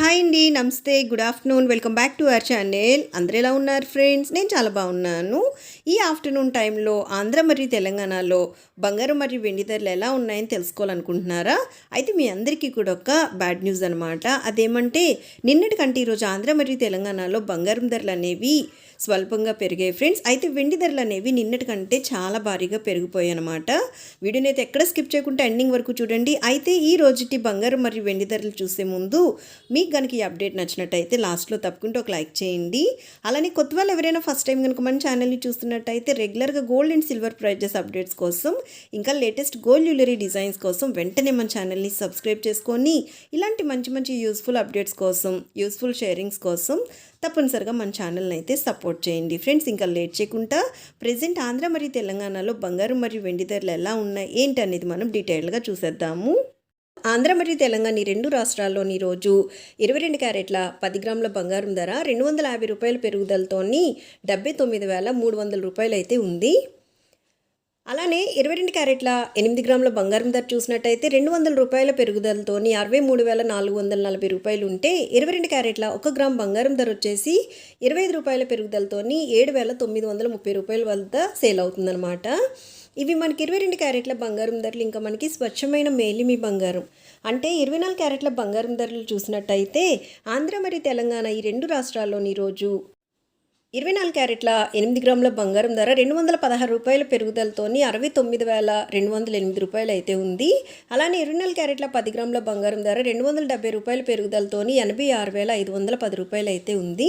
Hi అండి నమస్తే good afternoon welcome back to our channel. అందరు ఎలా ఉన్నారు ఫ్రెండ్స్? నేను చాలా బాగున్నాను. ఈ ఆఫ్టర్నూన్ టైంలో ఆంధ్ర మరియు తెలంగాణలో బంగారం మరియు వెండి ధరలు ఎలా ఉన్నాయని తెలుసుకోవాలనుకుంటున్నారా? అయితే మీ అందరికీ కూడా ఒక బ్యాడ్ న్యూస్ అనమాట అదేమంటే నిన్నటి కంటే ఈరోజు ఆంధ్ర మరియు తెలంగాణలో బంగారం ధరలు అనేవి స్వల్పంగా పెరిగాయి ఫ్రెండ్స్. అయితే వెండి ధరలు అనేవి నిన్నటి కంటే చాలా భారీగా పెరిగిపోయాయి అనమాట వీడియోని అయితే ఎక్కడ స్కిప్ చేయకుండా ఎండింగ్ వరకు చూడండి. అయితే ఈ రోజుటి బంగారం మరియు వెండి ధరలు చూసే ముందు మీకు కనుక ఈ అప్డేట్ నచ్చినట్టయితే లాస్ట్లో తప్పకుండా ఒక లైక్ చేయండి. అలానే కొత్త వాళ్ళు ఎవరైనా ఫస్ట్ టైం కనుక మన ఛానల్ని చూస్తున్నట్టయితే రెగ్యులర్గా gold and silver prices updates కోసం ఇంకా లేటెస్ట్ గోల్డ్ జ్యువెలరీ డిజైన్స్ కోసం వెంటనే మన ఛానల్ని సబ్స్క్రైబ్ చేసుకొని ఇలాంటి మంచి మంచి యూస్ఫుల్ అప్డేట్స్ కోసం యూస్ఫుల్ షేరింగ్స్ కోసం తప్పనిసరిగా మన ఛానల్ని అయితే సపోర్ట్ చేయండి. ఫ్రెండ్స్ ఇంకా లేట్ చేయకుండా ప్రజెంట్ ఆంధ్ర మరియు తెలంగాణలో బంగారం మరియు వెండి ధరలు ఎలా ఉన్నాయి ఏంటి అనేది మనం డీటెయిల్గా చూసేద్దాము. ఆంధ్ర మరియు తెలంగాణ ఈ రెండు రాష్ట్రాల్లోని రోజు ఇరవై రెండు క్యారెట్ల పది గ్రాముల బంగారం ధర రెండు వందల యాభై రూపాయల పెరుగుదలతోని డెబ్బై తొమ్మిది వేల మూడు వందల రూపాయలు అయితే ఉంది. అలానే ఇరవై రెండు క్యారెట్ల ఎనిమిది గ్రాముల బంగారం ధర చూసినట్టయితే రెండు వందల రూపాయల పెరుగుదలతోని అరవై మూడు వేల నాలుగు వందల నలభై రూపాయలు ఉంటే ఇరవై రెండు క్యారెట్ల ఒక గ్రామ్ బంగారం ధర వచ్చేసి ఇరవై ఐదు రూపాయల పెరుగుదలతోని ఏడు వేల తొమ్మిది వందల ముప్పై రూపాయల వద్ద సేల్ అవుతుందన్నమాట. ఇవి మనకి ఇరవై రెండు క్యారెట్ల బంగారం ధరలు ఇంకా మనకి స్వచ్ఛమైన మేలిమి బంగారం. అంటే ఇరవై నాలుగు క్యారెట్ల బంగారం ధరలు చూసినట్టయితే ఆంధ్ర మరియు తెలంగాణ ఈ రెండు రాష్ట్రాల్లోని రోజు ఇరవై నాలుగు క్యారెట్ల ఎనిమిది గ్రాముల బంగారం ధర రెండు వందల పదహారు రూపాయల పెరుగుదలతోని అరవై తొమ్మిది వేల రెండు వందల ఎనిమిది రూపాయలు అయితే ఉంది. అలానే ఇరవై నాలుగు క్యారెట్ల పది గ్రాముల బంగారం ధర రెండు వందల డెబ్బై రూపాయల పెరుగుదలతోని ఎనభై ఆరు వేల ఐదు వందల పది రూపాయలు అయితే ఉంది.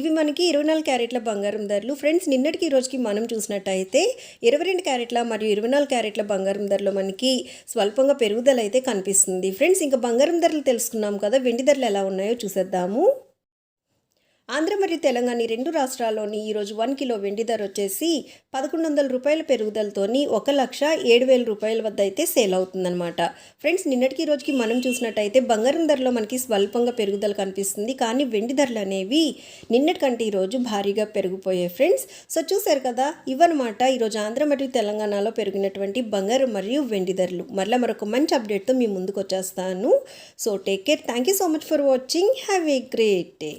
ఇవి మనకి ఇరవై నాలుగు క్యారెట్ల బంగారం ధరలు. ఫ్రెండ్స్ నిన్నటికి రోజుకి మనం చూసినట్టయితే ఇరవై రెండు క్యారెట్ల మరియు ఇరవై నాలుగు క్యారెట్ల బంగారం ధరలు మనకి స్వల్పంగా పెరుగుదల అయితే కనిపిస్తుంది. ఫ్రెండ్స్ ఇంకా బంగారం ధరలు తెలుసుకున్నాం కదా వెండి ధరలు ఎలా ఉన్నాయో చూసేద్దాము. ఆంధ్ర మరియు తెలంగాణ రెండు రాష్ట్రాల్లోని ఈరోజు వన్ కిలో వెండి ధర వచ్చేసి పదకొండు వందల రూపాయల పెరుగుదలతోని ఒక లక్ష ఏడు వేల రూపాయల వద్ద అయితే సేల్ అవుతుందన్నమాట. ఫ్రెండ్స్ నిన్నటికి ఈ రోజుకి మనం చూసినట్టయితే బంగారం ధరలో మనకి స్వల్పంగా పెరుగుదల కనిపిస్తుంది. కానీ వెండి ధరలు అనేవి నిన్నటికంటే ఈరోజు భారీగా పెరిగిపోయాయి ఫ్రెండ్స్. సో చూసారు కదా ఇవన్నమాట ఈరోజు ఆంధ్ర మరియు తెలంగాణలో పెరిగినటువంటి బంగారం మరియు వెండి ధరలు. మరలా మరొక మంచి అప్డేట్తో మీ ముందుకు వచ్చేస్తాను so take care thank you so much for watching have a great day